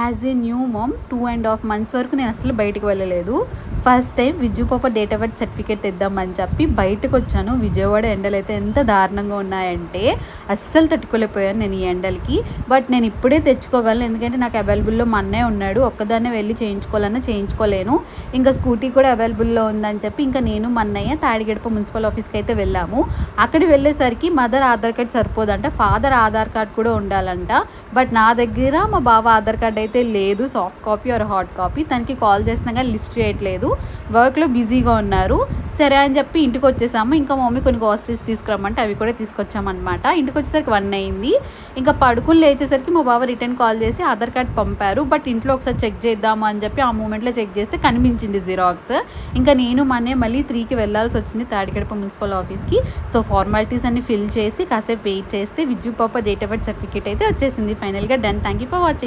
As a new mom two and half months వరకు నేను అసలు బయటకు వెళ్ళలేదు. ఫస్ట్ టైం విజు పాప డేట్ ఆఫ్ బర్త్ సర్టిఫికేట్ తెద్దామని చెప్పి బయటకు వచ్చాను. విజయవాడ ఎండలు అయితే ఎంత దారుణంగా ఉన్నాయంటే అస్సలు తట్టుకోలేకపోయాను నేను ఈ ఎండలకి. బట్ నేను ఇప్పుడే తెచ్చుకోగలను. ఎందుకంటే నాకు అవైలబుల్లో మా అన్నయ్య ఉన్నాడు. ఒక్కదాన్నే వెళ్ళి చేయించుకోవాలన్నా చేయించుకోలేను. ఇంకా స్కూటీ కూడా అవైలబుల్లో ఉందని చెప్పి ఇంకా నేను మా అన్నయ్య తాడిగడప మున్సిపల్ ఆఫీస్కి అయితే వెళ్ళాము. అక్కడ వెళ్ళేసరికి మదర్ ఆధార్ కార్డ్ సరిపోదంట. ఫాదర్ ఆధార్ కార్డ్ కూడా ఉండాలంట. బట్ నా దగ్గర మా బావ ఆధార్ కార్డ్ అయితే లేదు soft copy or hard copy తనకి కాల్ చేసినా కానీ లిఫ్ట్ చేయట్లేదు. వర్క్లో బిజీగా ఉన్నారు. సరే అని చెప్పి ఇంటికి వచ్చేసాము. ఇంకా మమ్మీ కొన్ని గ్రాసరీస్ తీసుకురమ్మంటే అవి కూడా తీసుకొచ్చామన్నమాట. ఇంటికి వచ్చేసరికి వన్ అయింది. ఇంకా పడుకుని లేచేసరికి మా బావ రిటర్న్ కాల్ చేసి ఆధార్ కార్డ్ పంపారు. బట్ ఇంట్లో ఒకసారి చెక్ చేద్దాము అని చెప్పి ఆ మూమెంట్లో చెక్ చేస్తే కనిపించింది జిరాక్స్ ఇంకా నేను మనే మళ్ళీ త్రీకి వెళ్ళాల్సి వచ్చింది తాడిగడప మున్సిపల్ ఆఫీస్కి సో ఫార్మాలిటీస్ అన్ని ఫిల్ చేసి కాసేపు వెయిట్ చేస్తే విద్యు పాప డేట్ ఆఫ్ బర్త్ సర్టిఫికేట్ అయితే వచ్చేసింది. ఫైనల్గా done thank you for watching